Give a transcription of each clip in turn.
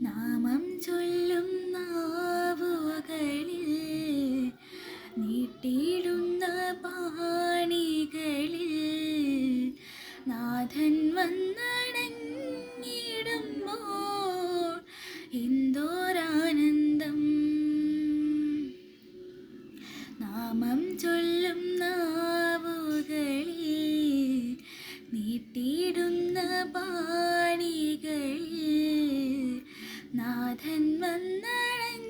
നാമം ചൊല്ലും നാവുകളിൽ നീട്ടിയിടുന്ന പാണികളിൽ നാഥൻ വന്നടങ്ങിടുമ്പോൾ എന്തോരാനന്ദം. നാമം ചൊല്ലും നാവുകളിൽ നീട്ടിയിടുന്ന പാണികളിൽ നാഥൻ വന്നടങ്ങിടുമ്പോൾ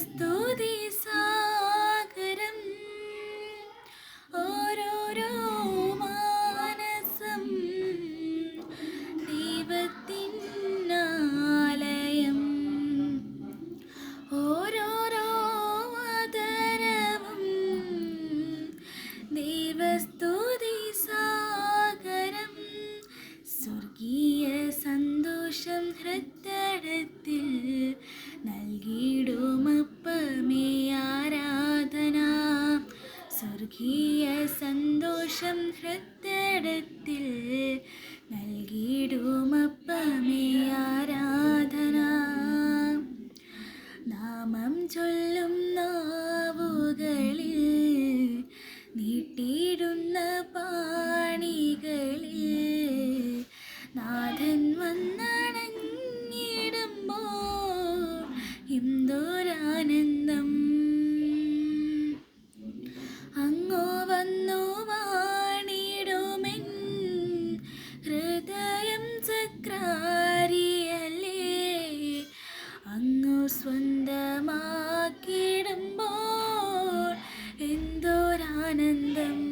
ദൈവസ്തുതി സാഗരം. ഓരോരോ സ്വർഗീയ സന്തോഷം ഹൃദയത്തിൽ നൽകിയിടുമപ്പമേ സ്വന്തമാക്കിടുമ്പോൾ എന്തോരാനന്ദം